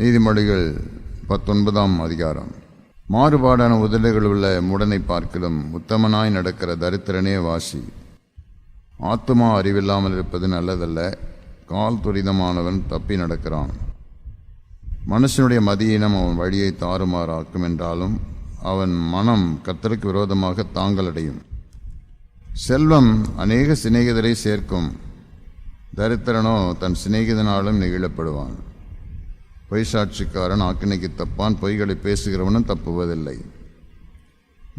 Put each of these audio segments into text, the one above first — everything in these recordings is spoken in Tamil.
நீதிமொழிகள் பத்தொன்பதாம் அதிகாரம். மாறுபாடான உதடுகள் உள்ள முடனை பார்க்கிலும் உத்தமனாய் நடக்கிற தரித்திரனே வாசி. ஆத்துமா அறிவில்லாமல் இருப்பது நல்லதல்ல. கால் துரிதமானவன் தப்பி நடக்கிறான். மனுஷனுடைய மதியினம் அவன் வழியை தாறுமாறாக்கும் என்றாலும் அவன் மனம் கத்தலுக்கு விரோதமாக தாங்கலடையும். செல்வம் அநேக சிநேகிதரை சேர்க்கும். தரித்திரனோ தன் சிநேகிதனாலும் நெகிழப்படுவான். பொய்சாட்சிக்காரன் ஆக்கினைக்கு தப்பான் பொய்களை பேசுகிறவனும் தப்புவதில்லை.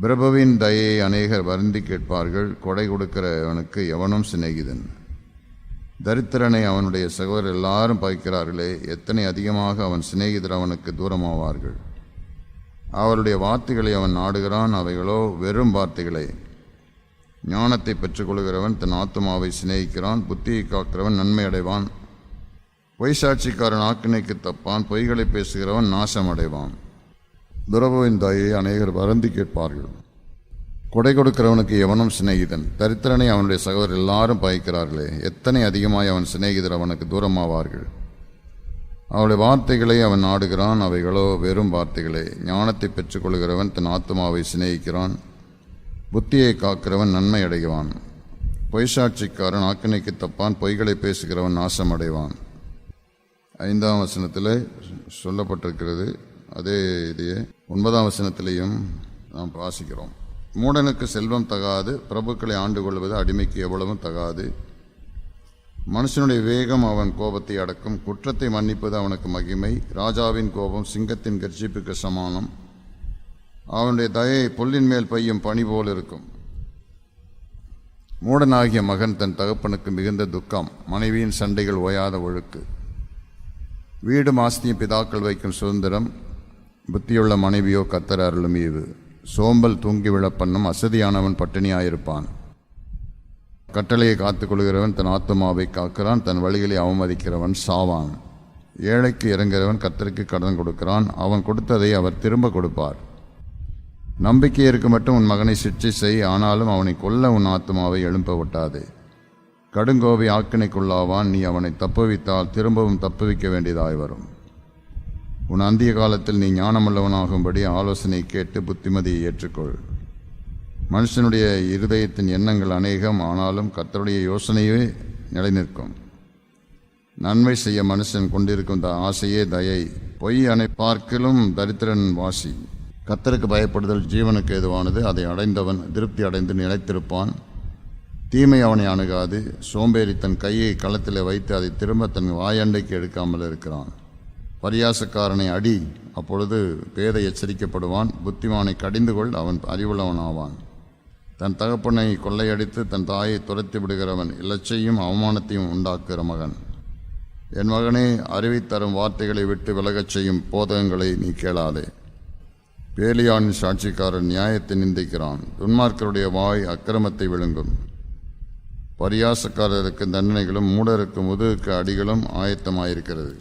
பிரபுவின் தயையை அநேகர் வருந்தி கேட்பார்கள் கொடை கொடுக்கிறவனுக்கு எவனும் சிநேகிதன். தரித்திரனை அவனுடைய சகோதரர் எல்லாரும் பகைக்கிறார்களே எத்தனை அதிகமாக அவன் சிநேகிதர் அவனுக்கு தூரமாவார்கள். அவருடைய வார்த்தைகளை அவன் நாடுகிறான் அவைகளோ வெறும் வார்த்தைகளே. ஞானத்தை பெற்றுக்கொள்கிறவன் தன் ஆத்மாவை சிநேகிக்கிறான் புத்தியை காக்கிறவன் நன்மை அடைவான் பொய்சாட்சிக்காரன் ஆக்கினைக்கு தப்பான் பொய்களை பேசுகிறவன் நாசம் அடைவான் துரபுவின் தாயை அநேகர் வருந்தி கேட்பார்கள். கொடை கொடுக்கிறவனுக்கு எவனும் சிநேகிதன். தரித்திரனை அவனுடைய சகோதரர் எல்லாரும் பகைக்கிறார்களே எத்தனை அதிகமாய் அவன் சிநேகிதர் அவனுக்கு தூரமாவார்கள். அவளுடைய வார்த்தைகளை அவன் நாடுகிறான். அவைகளோ வெறும் வார்த்தைகளே. ஞானத்தை பெற்றுக்கொள்கிறவன் தன் ஆத்மாவை சிநேகிக்கிறான். புத்தியை காக்கிறவன் நன்மை அடைவான் பொய்சாட்சிக்காரன் ஆக்கினைக்கு தப்பான் பொய்களை பேசுகிறவன் நாசம் அடைவான் ஐந்தாம் வசனத்தில் சொல்லப்பட்டிருக்கிறது. அதே இதையே ஒன்பதாம் வசனத்திலையும் நாம் வாசிக்கிறோம். மூடனுக்கு செல்வம் தகாது பிரபுக்களை ஆண்டு கொள்வது அடிமைக்கு எவ்வளவும் தகாது. மனுஷனுடைய வேகம் அவன் கோபத்தை அடக்கும் குற்றத்தை மன்னிப்பது அவனுக்கு மகிமை. ராஜாவின் கோபம் சிங்கத்தின் கர்ஜிப்புக்கு சமானம். அவனுடைய தயை பொல்லின் மேல் பெய்யும் பணி போல் இருக்கும். மூடனாகிய மகன் தன் தகப்பனுக்கு மிகுந்த துக்கம் மனைவியின் சண்டைகள் ஓயாத ஒழுக்கு. வீடு ஆஸ்தியும் பிதாக்கள் வைக்கும் சுதந்திரம் புத்தியுள்ள மனைவியோ கத்தர் அருளும் ஈவு. சோம்பல் தூங்கி விழப்பண்ணும் அசதியானவன் பட்டினியாயிருப்பான். கட்டளையை காத்துக்கொள்கிறவன் தன் ஆத்மாவை காக்கிறான் தன் வழிகளை அவமதிக்கிறவன் சாவான். ஏழைக்கு இறங்குகிறவன் கத்தருக்கு கடன் கொடுக்கிறான் அவன் கொடுத்ததை அவர் திரும்ப கொடுப்பார். நம்பிக்கை இருக்க மட்டும் உன் மகனை சிற்றை செய் ஆனாலும் அவனை கொல்ல உன் ஆத்மாவை எழும்ப விட்டாதே கடுங்கோவை ஆக்கினைக்குள்ளாவான். நீ அவனை தப்புவித்தால் திரும்பவும் தப்புவிக்க வேண்டியதாய் வரும். உன் அந்திய காலத்தில் நீ ஞானமுள்ளவனாகும்படி ஆலோசனை கேட்டு புத்திமதியை ஏற்றுக்கொள். மனுஷனுடைய இருதயத்தின் எண்ணங்கள் அநேகம் ஆனாலும் கத்தருடைய யோசனையே நிலைநிற்கும். நன்மை செய்ய மனுஷன் கொண்டிருக்கும் ஆசையே தயை. பொய் அணை பார்க்கிலும் தரித்திரன் வாசி. கத்தருக்கு பயப்படுதல் ஜீவனுக்கு எதுவானது அதை அடைந்தவன் திருப்தி அடைந்து நிலைத்திருப்பான். தீமை அவனை அணுகாது. சோம்பேறி தன் கையை களத்தில் வைத்து அதை திரும்ப தன் வாயண்டைக்கு எடுக்காமல் இருக்கிறான். பரியாசக்காரனை அடி அப்பொழுது பேதை எச்சரிக்கப்படுவான். புத்திமானை கடிந்து கொள் அவன் அறிவுள்ளவன் ஆவான் தன் தகப்பனை கொள்ளையடித்து தன் தாயை துரத்தி விடுகிறவன் இலச்சையும் அவமானத்தையும் உண்டாக்குகிற மகன். என் மகனே அறிவித்தரும் வார்த்தைகளை விட்டு விலகச் செய்யும் போதகங்களை நீ கேளாதே. பேலியானின் சாட்சிக்காரன் நியாயத்தை நிந்திக்கிறான். துன்மார்க்கருடைய வாய் அக்கிரமத்தை விழுங்கும். பரியாசக்காரருக்கு தண்டனைகளும் மூடருக்கு முதுகுக்கு அடிகளும் ஆயத்தமாயிருக்கிறது.